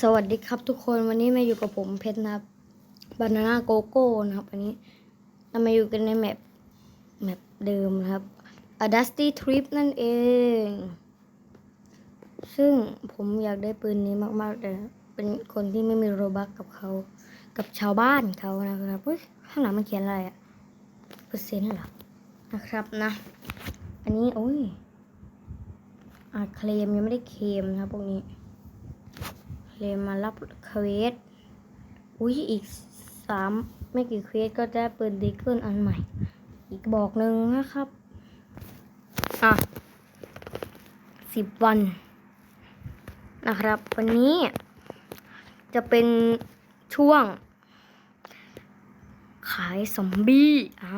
สวัสดีครับทุกคนวันนี้มาอยู่กับผมเพชรนะครับบานาน่าโกโก้นะครับอันนี้เรามาอยู่กันในแมปแมปเดิมนะครับ A Dusty Trip นั่นเอง ซึ่งผมอยากได้ปืนนี้มากๆแต่เป็นคนที่ไม่มีโรบักกับเขากับชาวบ้านเขานะครับเฮ้ยข้างหลังมันเขียนอะไรอะเปอร์เซ็นต์เหรอนะครับนะ อันนี้โอ้ยอาจเคลมยังไม่ได้เคลมนะพวกนี้ เลมมารับเควสอุ้ยอีกสามไม่กี่เควสก็ได้ปืนดีเกิลอันใหม่ อีกบอกหนึ่งนะครับ อะสิบวัน นะครับ วันนี้จะเป็นช่วง ขายซอมบี้อ่า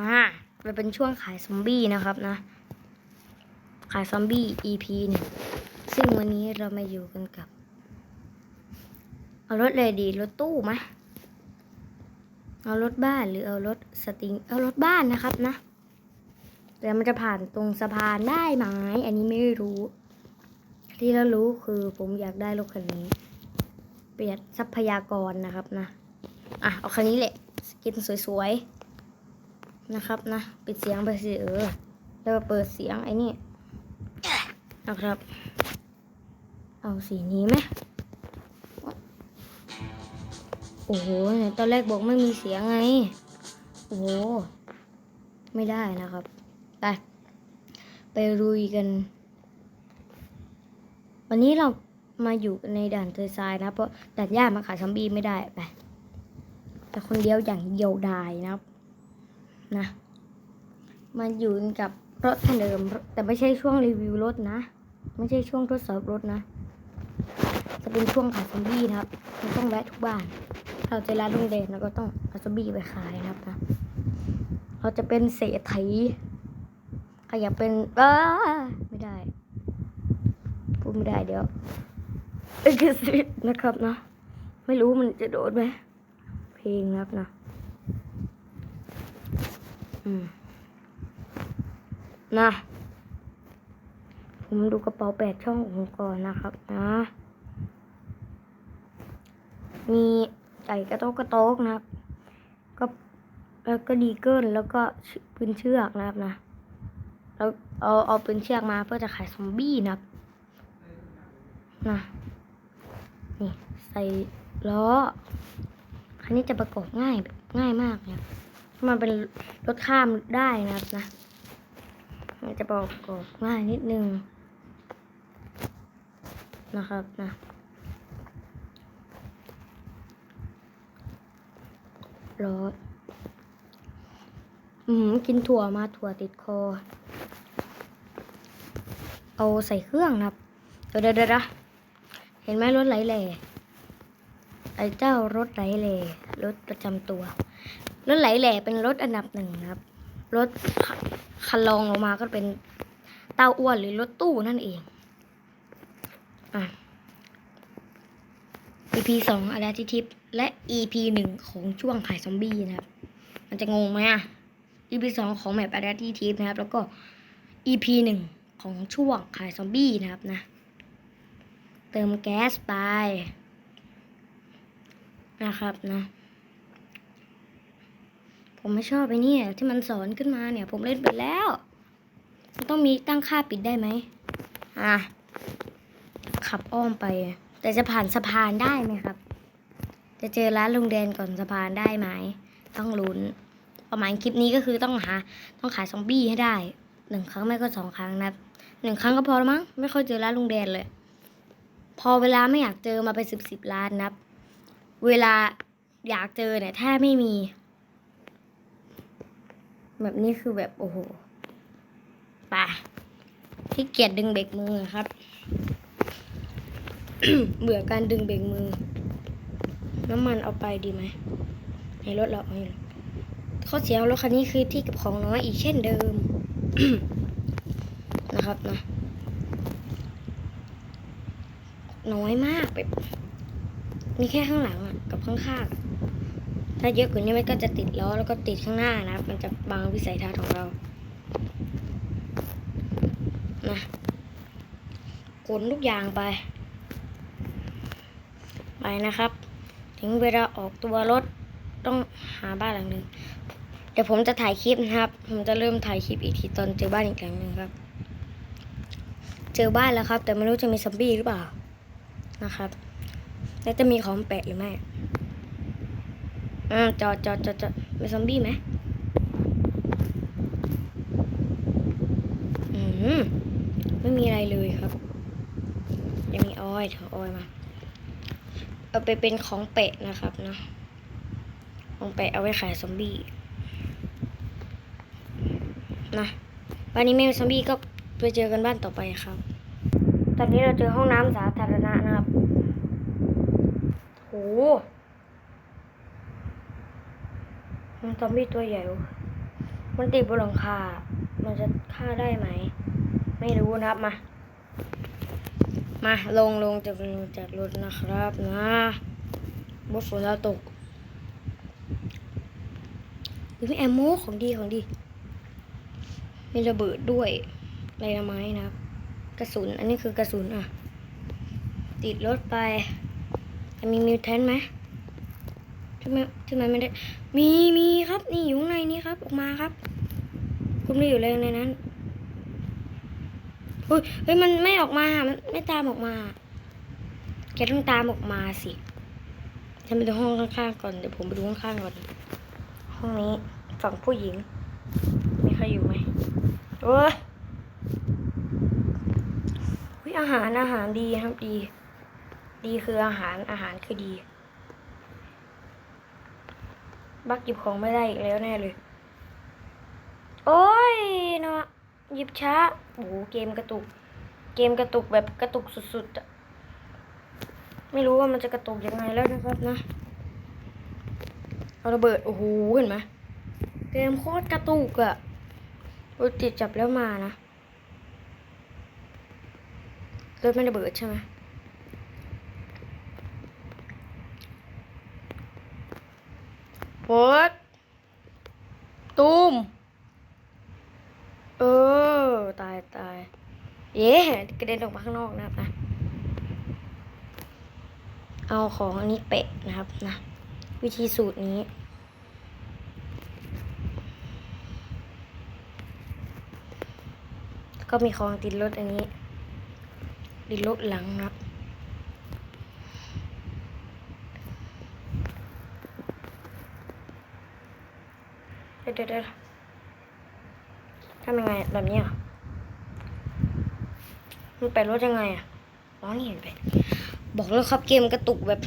จะเป็นช่วงขายซอมบี้นะครับนะ ขายซอมบี้ EP หนึ่งซึ่งวันนี้เรามาอยู่กันกับ เอารถเลยดีรถตู้ไหมเอารถบ้านหรือเอารถสติงเอารถบ้านนะครับนะแต่มันจะผ่านตรงสะพานได้ไหมอันนี้ไม่รู้ ที่เรารู้คือผมอยากได้รถคันนี้ ประหยัดทรัพยากรนะครับนะอะเอาคันนี้แหละสกินสวยๆนะครับนะปิดเสียงไปสิเออแล้วเปิดเสียงไอ้นี่นะครับ เอาสีนี้ไหม โอ้โห ตอนแรกบอกไม่มีเสียงไง โอ้โห ไม่ได้นะครับ ไป ไปรุยกัน วันนี้เรามาอยู่ในด่านเทอร์ทรายนะเพราะด่านยากมาขายซอมบี้ไม่ได้ ไป แต่คนเดียวอย่างเดียวดายนะครับ นะ มาอยู่กับรถคันเดิม แต่ไม่ใช่ช่วงรีวิวรถนะ ไม่ใช่ช่วงทดสอบรถนะ จะเป็นช่วงขายซอมบี้นะครับ มันต้องแวะทุกบ้าน เราจะร้านโรงเรียนเราก็ต้องเอาซอมบี้ไปขายนะครับนะ เราจะเป็นเศรษฐีใครอยากเป็นอ้าไม่ได้ พูดไม่ได้เดี๋ยวเอ็กซินะครับนะ ไม่รู้มันจะโดดไหม เพลงครับนะ อืมนะ ผมดูกระเป๋าแปดช่องของผมก่อนนะครับนะ มี ไก่กระโต๊กกระโต๊กนะครับ ก็แล้วก็ดีเกิลแล้วก็ปืนเชือกนะครับนะแล้วเอาเอาปืนเชือกมาเพื่อจะขายซอมบี้นะครับนะนี่ใส่ล้อคันนี้จะประกอบง่ายง่ายมากเนี่ยมันเป็นรถข้ามได้นะครับนะจะประกอบง่ายนิดนึงนะครับนะ รสอืมกินถั่วมาถั่วติดคอ เอาใส่เครื่องนะครับ เดี๋ยวเดี๋ยวเห็นไหมรถไหลแหล่ไอ้เจ้ารถไหลแหล่รถประจำตัว รถไหลแหล่เป็นรถอันดับหนึ่งครับ รถคันคันรองลงมาก็เป็นเต้าอ้วนหรือรถตู้นั่นเอง อะ EP สองอาราทิทิป และ EP หนึ่งของช่วงขายซอมบี้นะครับ มันจะงงไหมอะ EP สองของแมปแอาราทิทิปนะครับ แล้วก็ EP หนึ่งของช่วงขายซอมบี้นะครับนะ เติมแก๊สไป นะครับนะ ผมไม่ชอบไอ้เนี่ยที่มันสอนขึ้นมาเนี่ย ผมเล่นไปแล้ว มันต้องมีตั้งค่าปิดได้ไหมอะ ขับอ้อมไป แต่จะผ่านสะพานได้ไหมครับ จะเจอร้านลุงแดนก่อนสะพานได้ไหม ต้องลุ้น ประมาณคลิปนี้ก็คือต้องหาต้องขายซอมบี้ให้ได้หนึ่งครั้งไม่ก็สองครั้งนะหนึ่งครั้งก็พอแล้วมั้งไม่ค่อยเจอร้านลุงแดนเลย พอเวลาไม่อยากเจอมาไปสิบสิบล้านนับ เวลาอยากเจอเนี่ยแทบไม่มี แบบนี้คือแบบโอ้โหป่ะที่เกียจดึงเบรกมือครับ เบื่อการดึงเบรกมือ น้ำมันเอาไปดีไหมในรถเราเอาข้อเสียของรถคันนี้คือที่เก็บของน้อยอีกเช่นเดิม นะครับนะน้อยมากแบบมีแค่ข้างหลังอะกับข้างๆอะถ้าเยอะกว่านี้มันก็จะติดล้อแล้วก็ติดข้างหน้านะมันจะบังวิสัยทัศน์ของเรานะขนทุกอย่างไป ไปนะครับ ถึงเวลาออกตัวรถต้องหาบ้านหลังหนึ่งเดี๋ยวผมจะถ่ายคลิปนะครับ ผมจะเริ่มถ่ายคลิปอีกทีตอนเจอบ้านอีกหลังหนึ่งครับ เจอบ้านแล้วครับ แต่ไม่รู้จะมีซอมบี้หรือเปล่านะครับแล้วจะมีของแปะหรือไม่อ่าจอดจอดจอดจอดมีซอมบี้ไหมอืมไม่มีอะไรเลยครับ ยังมีออยล์ถือออยมา เอาไปเป็นของแปะนะครับนะของแปะเอาไว้ขายซอมบี้นะวันนี้ไม่มีซอมบี้ก็ไปเจอกันบ้านต่อไปครับ ตอนนี้เราเจอห้องน้ำสาธารณะนะครับโหมันซอมบี้ตัวใหญ่ มันติดบนหลังคา มันจะฆ่าได้ไหม ไม่รู้นะครับมา มาลงลงจากลงจากรถนะครับนะบฝนเราตกหรือมีแอมโมของดีของดีมีระเบิดด้วยไรละไม้นะครับ กระสุน อันนี้คือกระสุนอะ ติดรถไปมีมิวแทนไหมทำไมทำไมไม่ได้ มีมีครับ นี่อยู่ในนี้ครับ ออกมาครับ คุณไม่อยู่เลยในนั้น เฮ้ยเฮ้ยมันไม่ออกมา มันไม่ตามออกมา แกต้องตามออกมาสิฉันไปดูห้องข้างๆก่อน เดี๋ยวผมไปดูข้างๆก่อน ห้องนี้ฝั่งผู้หญิง มีใครอยู่ไหมโอ้ยเฮ้ยอาหารอาหารดีครับดี ดีคืออาหารอาหารคือดี บักหยิบของไม่ได้อีกแล้วแน่เลย โอ้ยเนาะ หยิบช้าโอ้โหเกมกระตุก เกมกระตุกแบบกระตุกสุดๆอะไม่รู้ว่ามันจะกระตุกยังไงแล้วนะครับนะ เอาระเบิด โอ้โห เห็นไหมเกมโคตรกระตุกอะโอ้ติดจับแล้วมานะรถไม่ระเบิดใช่ไหมโอ๊ตตูม เออ ตายตาย เย้กระเด็นออกมาข้างนอกนะครับนะ เอาของอันนี้เปะนะครับนะ วิธีสูตรนี้ก็มีของติดรถอันนี้ ติดรถหลังนะครับเดี๋ยวเดี๋ยวเดี๋ยวทำยังไงแบบนี้อะ มันไปรถยังไงอะอ๋อนี่เห็นไป บอกแล้วครับเกมกระตุกแบบ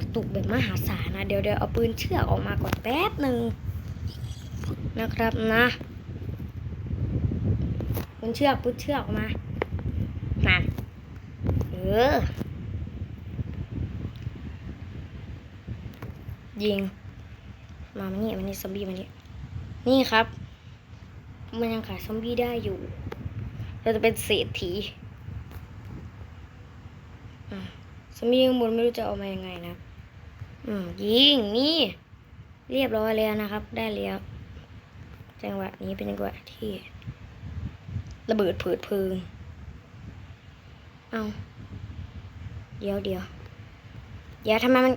กระตุกแบบมหาศาลนะ เดี๋ยวเดี๋ยวเอาปืนเชือกออกมาก่อนแป๊บหนึ่งนะครับนะปืนเชือกปืนเชือกออกมานั่นเออยิง มามานี่มานี่ซอมบี้มานี่นี่ครับ มันยังขายซอมบี้ได้อยู่ เราจะเป็นเศรษฐีอะ ซอมบี้ข้างบนไม่รู้จะเอามายังไงนะอืมยิงนี่ เรียบร้อยแล้วนะครับ ได้แล้วจังหวะนี้เป็นจังหวะที่ ระเบิดเผิดเพลิง เอาเดี๋ยวเดี๋ยวเดี๋ยวทำไมมัน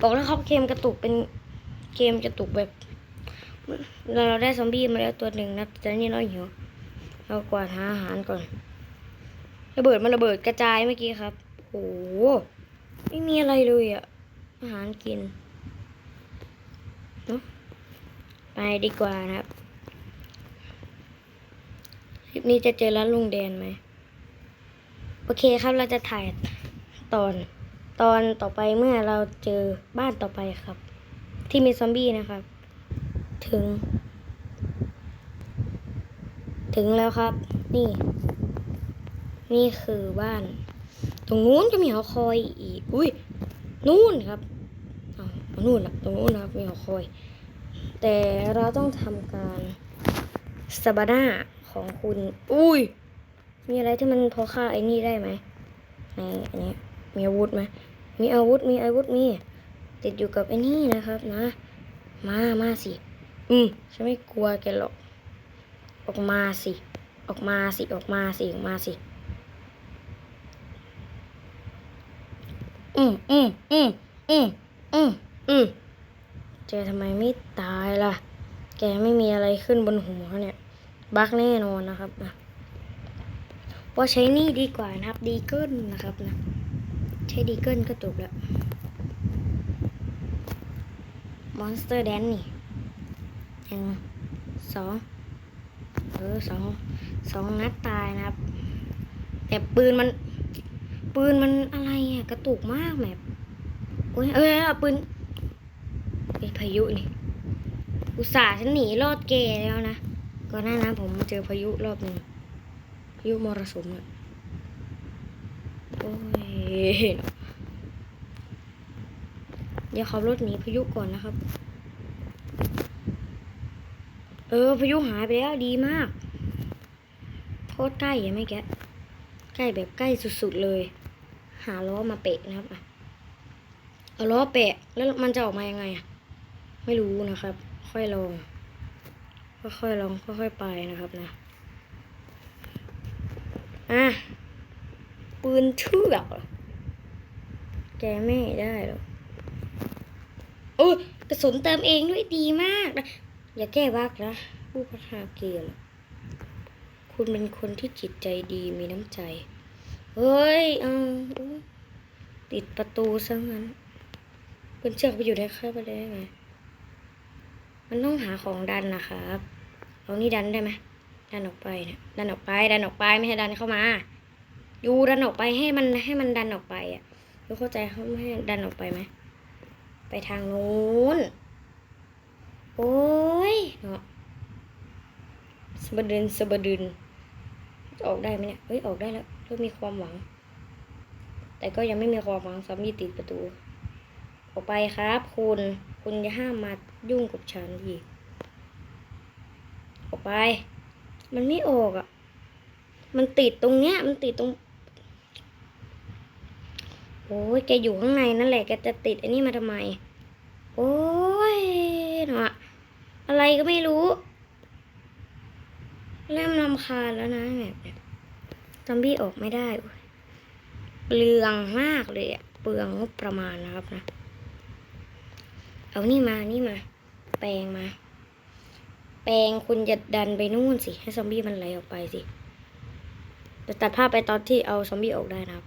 บอกแล้วครับเกมกระตุกเป็นเกมกระตุกแบบเราเราได้ซอมบี้มาแล้วตัวหนึ่งนะแต่นี่เราหิวเรากวาดหาอาหารก่อน ระเบิดมันระเบิดกระจายเมื่อกี้ครับ โอ้โห ไม่มีอะไรเลยอะอาหารกินเนอะไปดีกว่านะครับคลิปนี้จะเจอร้านลุงแดนไหม โอเคครับเราจะถ่ายตอนตอนต่อไปเมื่อเราเจอบ้านต่อไปครับ ที่มีซอมบี้นะครับ ถึง ถึงแล้วครับ นี่ นี่คือบ้าน ตรงนู้นก็มีหอคอยอีก อุ้ย นู่นครับอ๋อนู่นนะตรงนู้นนะครับมีหอคอย แต่เราต้องทำการสบาน่าของคุณ อุ้ย มีอะไรที่มันพอฆ่าไอ้นี่ได้ไหมในอันนี้มีอาวุธไหมมีอาวุธ มีอาวุธ มี ติดอยู่กับไอ้นี่นะครับนะ มา มาสิ อืมฉันไม่กลัวแกหรอก ออกมาสิ ออกมาสิ ออกมาสิ ออกมาสิ อืมอืมอืมอืมอืมอืมเจทำไมไม่ตายล่ะ แกไม่มีอะไรขึ้นบนหัวเนี่ยบักแน่นอนนะครับนะว่าใช้นี่ดีกว่านะครับ ดีเกิลนะครับนะ ใช้ดีเกิลก็จบแล้วมอนสเตอร์แดนนี่หนึ่งสองเออสองสองนัดตายนะครับ แต่ปืนมัน ปืนมันอะไรอะกระตุกมากแบบโอ้ยเออเปืนไอพายุนี่อุตส่าห์ฉันหนีรอดเกแล้วนะก่อนหน้านั้นผมเจอพายุรอบหนึ่งพายุมรสุมอะโอ้ยเดี๋ยวขับรถหนีพายุก่อนนะครับ เออพายุหายไปแล้วดีมากโคตรใกล้อะไม่แกใกล้แบบใกล้สุดๆเลย หาล้อมาเปะนะครับอะเอาล้อเปะแล้วมันจะออกมายังไงอะไม่รู้นะครับ ค่อยลองค่อยๆลองค่อยๆไปนะครับนะอะปืนเชือกแกไม่ได้หรอกโอ้ยกระสุนเติมเองด้วยดีมากนะอย่าแก้วักนะผู้พัฒนาเกมคุณเป็นคนที่จิตใจดีมีน้ำใจ เฮ้ยเอาอุ๊ยปิดประตูซะงั้นคุณเชือกไปอยู่ในเข้าไปได้ไง มันต้องหาของดันนะครับเอานี่ดันได้ไหมดันออกไปนะดันออกไป ดันออกไปไม่ให้ดันเข้ามา อยู่ดันออกไปให้มันให้มันดันออกไปอะรู้เข้าใจเขาไม่ให้ดันออกไปไหมไปทางนู้น โอ้ยเนาะสะบัดึนสะบัดึนออกได้ไหมเนี่ยเฮ้ยออกได้แล้ว เริ่มมีความหวัง แต่ก็ยังไม่มีความหวังซอมบี้ติดประตู ออกไปครับ คุณ คุณอย่าห้ามมายุ่งกับฉันอีก ออกไป มันไม่ออกอะ มันติดตรงเนี้ย มันติดตรง โอ้ยแกอยู่ข้างในนั่นแหละ แกจะติดอันนี้มาทำไม โอ้ยเนาะอะไรก็ไม่รู้ เริ่มรำคาญแล้วนะแบบเนี่ย ซอมบี้ออกไม่ได้ เปลืองมากเลยอะเปลืองงบประมาณนะครับนะ เอานี่มา นี่มา แปลงมา แปลงคุณจะดันไปนู่นสิ ให้ซอมบี้มันไหลออกไปสิจะตัดภาพไปตอนที่เอาซอมบี้ออกได้นะครับ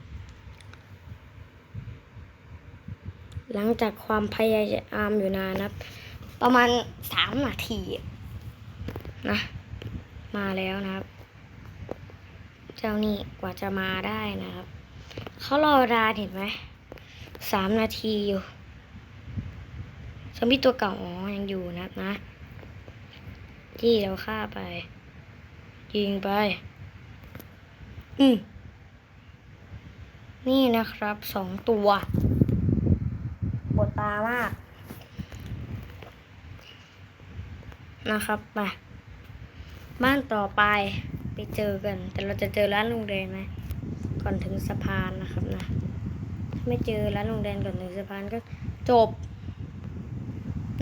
หลังจากความพยายามอยู่นานนะครับ ประมาณสามนาทีนะ มาแล้วนะครับ เจ้านี่กว่าจะมาได้นะครับ เขารอดานเห็นไหมสามนาทีอยู่ซอมบี้ตัวเก่าอ๋อยังอยู่นะนะที่เราฆ่าไป ยิงไป อืมนี่นะครับสองตัวปวดตามาก นะครับไปบ้านต่อไป ไปเจอกัน แต่เราจะเจอร้านลุงแดงไหมก่อนถึงสะพานนะครับนะถ้าไม่เจอร้านลุงแดงก่อนถึงสะพานก็จบ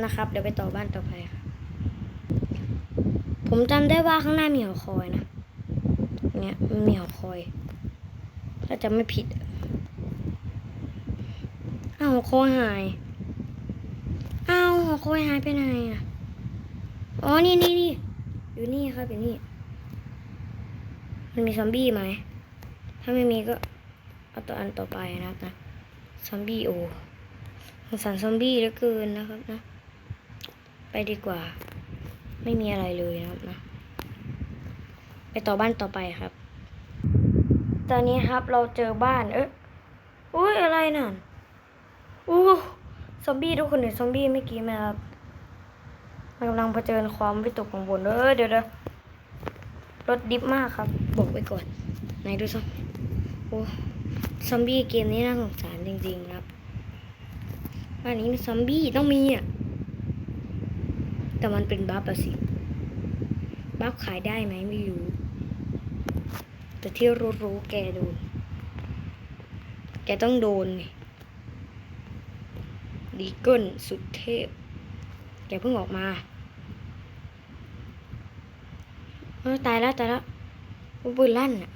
นะครับ เดี๋ยวไปต่อบ้านต่อไปค่ะผมจำได้ว่าข้างหน้ามีหอคอยนะเนี่ยมันมีหอคอย ถ้าจะไม่ผิดอ้าวหอคอยหายอ้าวหอคอยหายไปไหนอะอ๋อนี่นี่นี่อยู่นี่ครับอยู่นี่ มันมีซอมบี้ไหม ถ้าไม่มีก็เอาตัวอันต่อไปนะครับนะ ซอมบี้โอสงสารซอมบี้เหลือเกินนะครับนะ ไปดีกว่า ไม่มีอะไรเลยนะครับนะ ไปต่อบ้านต่อไปครับ ตอนนี้ครับเราเจอบ้าน เอ๊ะอุ้ยอะไรนั่นอู้ซอมบี้ทุกคนเห็นซอมบี้เมื่อกี้ไหมครับมันกำลังเผชิญความวิตกกังวลเออเดี๋ยวเดี๋ยว รถดิฟมากครับ บอกไว้ก่อนไหนดูซอมโอ้ซอมบี้เกมนี้น่าสงสารจริงๆครับบ้านนี้มีซอมบี้ต้องมีอะแต่มันเป็นบัฟอะสิบัฟขายได้ไหมไม่รู้ แต่ที่รู้ๆแกโดน แกต้องโดนนี่ดีเกิลสุดเทพ แกเพิ่งออกมาเออ ตายแล้วตายแล้วปืนลั่นอะ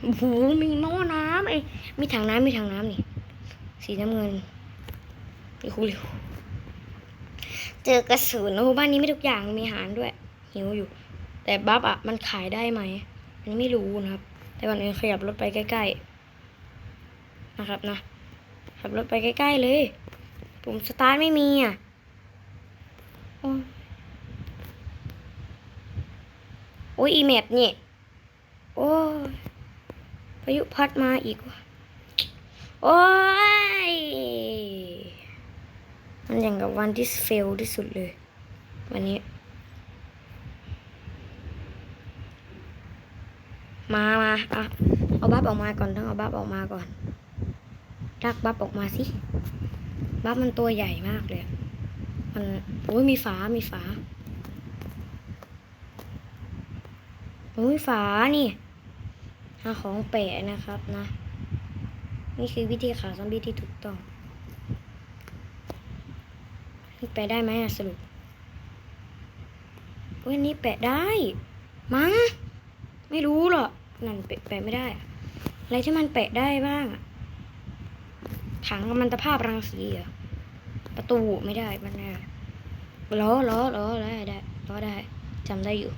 โอ้โหมีหม้อน้ำไอ้มีถังน้ำมีถังน้ำนี่ สีน้ำเงินอีคูเร็วเจอกระสุนโอ้โหบ้านนี้ไม่ทุกอย่างมีอาหารด้วย หิวอยู่ แต่บัฟอะ มันขายได้ไหมอันนี้ไม่รู้นะครับ แต่วันนี้ขยับรถไปใกล้ ๆ นะครับนะขับรถไปใกล้ ๆ เลยปุ่มสตาร์ทไม่มีอะ โอ้ยอีแมปเนี่ย โอ้ยพายุพัดมาอีกว่ะโอ้ย มันอย่างกับวันที่เฟลที่สุดเลย วันนี้ มามาอะเอาบัฟออกมาก่อนต้องเอาบัฟออกมาก่อนลากบัฟออกมาสิ บัฟมันตัวใหญ่มากเลย มัน โอ้ยมีฝา มีฝา โอ้ยฝานี่หาของแปะนะครับนะ นี่คือวิธีขาซอมบี้ที่ถูกต้องนี่แปะได้ไหมสรุปเว้ยนี่แปะได้ มั้ง ไม่รู้หรอกนั่นแปะไม่ได้อะอะไรที่มันแปะได้บ้างอะถังมันตะภาพรังสีเหรอประตูไม่ได้มันได้ล้อล้อล้อได้ได้ล้อได้จำได้อยู่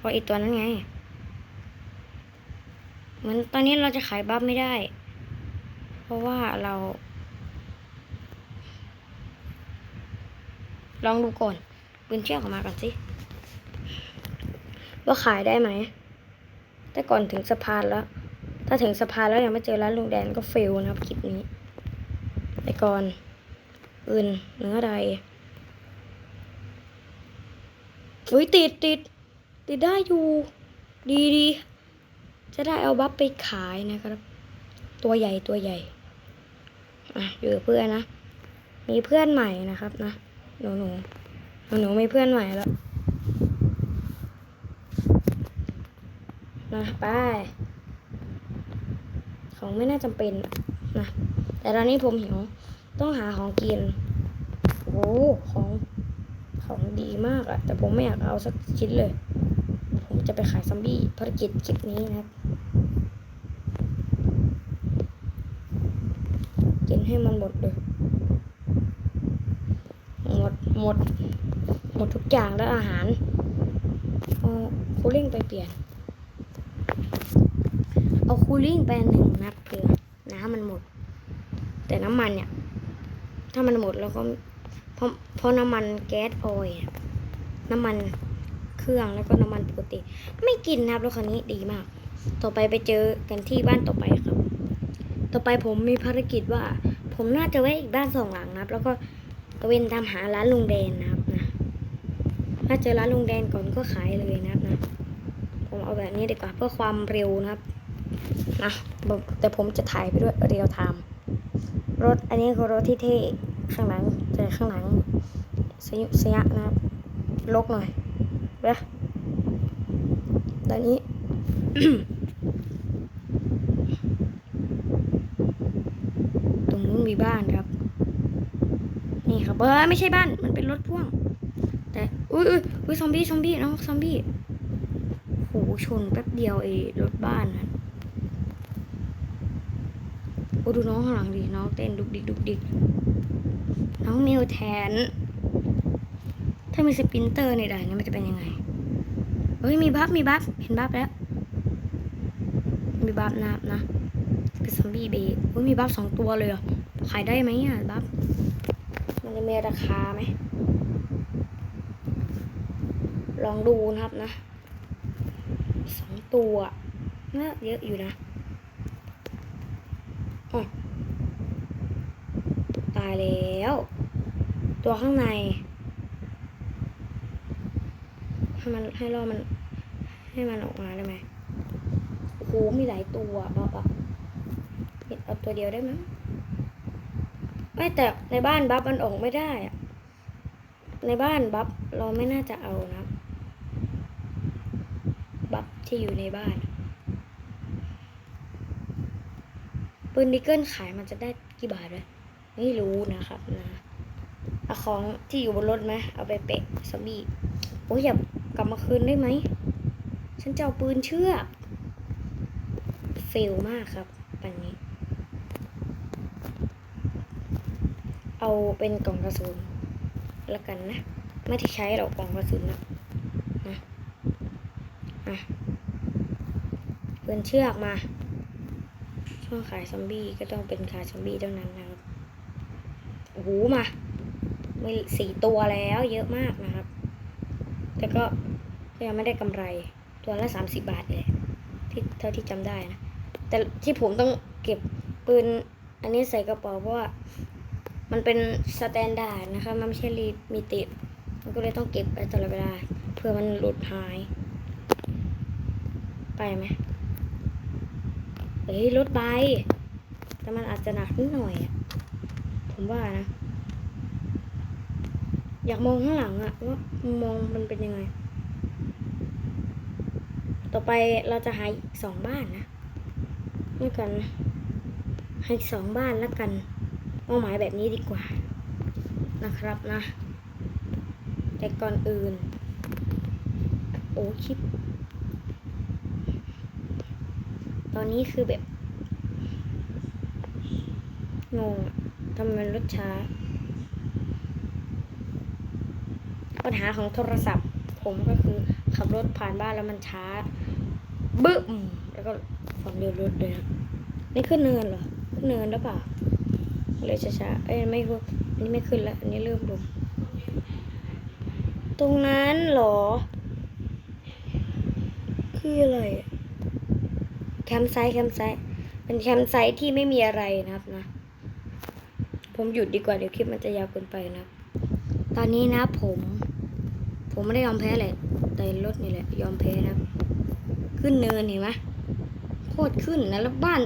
เพราะไอตัวนั้นไง เหมือนตอนนี้เราจะขายบัฟไม่ได้ เพราะว่าเรา ลองดูก่อนปืนเชือกออกมาก่อนสิ ว่าขายได้ไหม แต่ก่อนถึงสะพานแล้ว ถ้าถึงสะพานแล้วยังไม่เจอร้านลุงแดนก็เฟลนะครับคลิปนี้แต่ก่อนปืนเนื้อใดอุ้ยติดติด ติดได้อยู่ดีดีจะได้เอาบัฟไปขายนะครับ ตัวใหญ่ตัวใหญ่อะอยู่กับเพื่อนนะ มีเพื่อนใหม่นะครับนะหนูหนูหนูหนูมีเพื่อนใหม่แล้วนะไปของไม่น่าจำเป็นนะแต่ตอนนี้ผมหิวต้องหาของกินโอ้โหของของดีมากอะแต่ผมไม่อยากเอาสักชิ้นเลย ผมจะไปขายซอมบี้ภารกิจคลิปนี้นะครับกินให้มันหมดเลย หมดหมด หมดทุกอย่างแล้วอาหารเอาคูลิ่งไปเปลี่ยน เอาคูลิ่งไปหนึ่งนะเผื่อน้ำมันหมด แต่น้ำมันเนี่ย ถ้ามันหมดแล้วก็เพราะเพราะน้ำมันแก๊สออยน้ำมัน เครื่องแล้วก็น้ำมันปกติ ไม่กินนะครับรถคันนี้ดีมาก ต่อไปไปเจอกันที่บ้านต่อไปครับ ต่อไปผมมีภารกิจว่า ผมน่าจะแวะอีกบ้านสองหลังนะครับ แล้วก็ตะเวนตามหาร้านลุงแดนนะครับนะถ้าเจอร้านลุงแดนก่อนก็ขายเลยนะครับนะผมเอาแบบนี้ดีกว่าเพื่อความเร็วนะครับนะแต่ผมจะถ่ายไปด้วยเรียลไทม์รถอันนี้คือรถที่เท่ข้างหลังแต่ข้างหลังสยุสยะนะครับลกหน่อย เด้อตอนนี้ตรงนู้นมีบ้านครับ นี่ครับเออไม่ใช่บ้านมันเป็นรถพ่วง แต่อุ้ยอุ้ยอุ้ยซอมบี้ซอมบี้น้องซอมบี้โหชนแป๊บเดียวไอ้รถบ้านนะโอ้ดูน้องข้างหลังดิน้องเต้นดุกดิกดุกดิกน้องมิวแทนามีสปินเตอร์ในด่านนี้มันจะเป็นยังไงเฮ้ยมีบัฟมีบัฟเห็นบัฟแล้ว มีบัฟนะนะเป็นซอมบี้เบย์เฮ้ยมีบัฟสองตัวเลยหรอขายได้ไหมอะบัฟมันจะมีราคาไหมลองดูนะครับนะสองตัวเน่าเยอะอยู่นะอ๋อตายแล้ว ตัวข้างใน ให้มันให้รอมัน ให้มันออกมาได้ไหมโอ้โหมีหลายตัวบ๊อบอะเอาตัวเดียวได้ไหมไม่แต่ในบ้านบัฟมันออกไม่ได้อะในบ้านบัฟเราไม่น่าจะเอานะ บัฟที่อยู่ในบ้านปืนดิเกิลขายมันจะได้กี่บาทเลยไม่รู้นะครับนะเอาของที่อยู่บนรถไหมเอาไปเปะซอมบี้โอ้ยอย่า ลับมาคืนได้ไหม ฉันจะเอาปืนเชือก เฟลมากครับปันนี้ เอาเป็นกล่องกระสุนแล้วกันนะ ไม่ได้ใช้หรอกกล่องกระสุนนะนะอะปินเชือกมา ช่วงขายซอมบี้ก็ต้องเป็นขายซอมบี้เท่านั้นนะครับ โอ้โหมาไม่สี่ตัวแล้วเยอะมากนะครับ แต่ก็ ก็ยังไม่ได้กำไรตัวละสามสิบบาทเลยที่เท่าที่จำได้นะ แต่ที่ผมต้องเก็บปืนอันนี้ใส่กระเป๋าเพราะว่ามันเป็นสแตนดาร์ดนะคะมันไม่ใช่ลิมิต็ดมันก็เลยต้องเก็บไปตลอดเวลาเพื่อมันหลุดหาย ไปไหมเฮ้ยรถไป แต่มันอาจจะหนักนิดหน่อยอะผมว่านะ อยากมองข้างหลังอะว่ามองมันเป็นยังไง ต่อไปเราจะหาอีกสองบ้านนะด้วยกันให้อีกสองบ้านแล้วกันเป้าหมายแบบนี้ดีกว่า นะครับนะ แต่ก่อนอื่น โอ้คลิป ตอนนี้คือแบบงงทำไมมันรถช้า ปัญหาของโทรศัพท์ ผมก็คือ ขับรถผ่านบ้านแล้วมันช้า บึ้ม แล้วก็ความเร็วรถเลยนะนี่ขึ้นเนินเหรอขึ้นเนินหรือเปล่าเลยช้าๆเอ้ยไม่ขึ้นอันนี้ไม่ขึ้นแล้วอันนี้เริ่มลงตรงนั้นเหรอ คืออะไร แคมป์ไซต์แคมป์ไซต์เป็นแคมป์ไซต์ที่ไม่มีอะไรนะครับนะ ผมหยุดดีกว่าเดี๋ยวคลิปมันจะยาวเกินไปนะ ตอนนี้นะผม ผมไม่ได้ยอมแพ้เลยแต่รถนี่แหละ ยอมแพ้นะขึ้นเนินเห็นไหมโคตรขึ้นนะแล้วบ้าน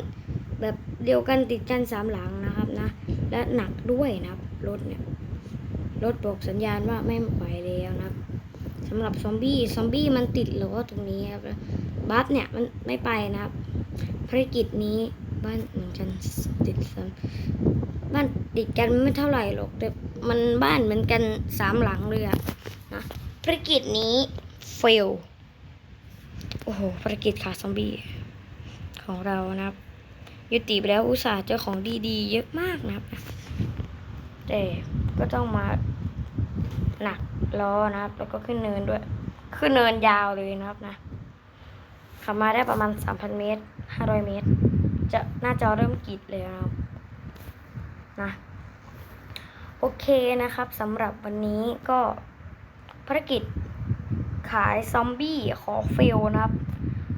แบบเดียวกันติดกันสามหลังนะครับนะ และหนักด้วยนะครับรถเนี่ยรถบอกสัญญาณว่าไม่ไหวแล้วนะครับสำหรับซอมบี้ซอมบี้มันติดล้อตรงนี้ครับแล้วบัฟเนี่ยมันไม่ไปนะครับภารกิจนี้บ้านเหมือนกันติดซ้ำบ้านติดกันไม่เท่าไหร่หรอกแต่มันบ้านเหมือนกันสามหลังเลยอะนะ ภารกิจนี้ fail โอ้โหภารกิจขาซอมบี้ของเรานะครับยุติไปแล้วอุตส่าห์เจอของดีๆ เยอะมากนะครับแต่ก็ต้องมาหนักล้อนะครับ แล้วก็ขึ้นเนินด้วย ขึ้นเนินยาวเลยนะครับนะขับมาได้ประมาณ 3,000 เมตร 500 เมตร จะหน้าจอเริ่มกรีดเลยนะครับนะ โอเคนะครับสำหรับวันนี้ก็ ภารกิจขายซอมบี้ขอเฟลนะครับ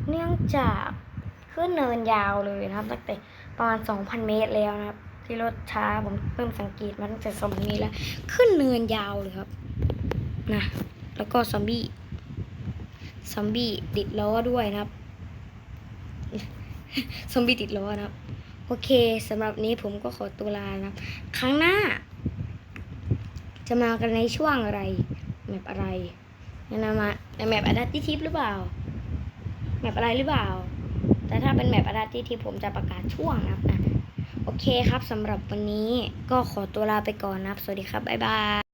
เนื่องจากขึ้นเนินยาวเลยนะครับตั้งแต่ประมาณ 2,000 เมตรแล้วนะครับ ที่รถช้าผมเริ่มสังเกตมาตั้งแต่2,000เมตรแล้ว ขึ้นเนินยาวเลยครับนะแล้วก็ซอมบี้ซอมบี้ติดล้อด้วยนะครับซอมบี้ติดล้อนะครับ โอเคสำหรับนี้ผมก็ขอตัวลานะครับ ครั้งหน้า จะมากันในช่วงอะไร แมปอะไรนะมาในแมปอาดัตติทิปหรือเปล่า แมปอะไรหรือเปล่า แต่ถ้าเป็นแมปอาดัตติทิปผมจะประกาศช่วงนะครับนะโอเคครับสำหรับวันนี้ก็ขอตัวลาไปก่อนนะครับ สวัสดีครับ บ๊ายบาย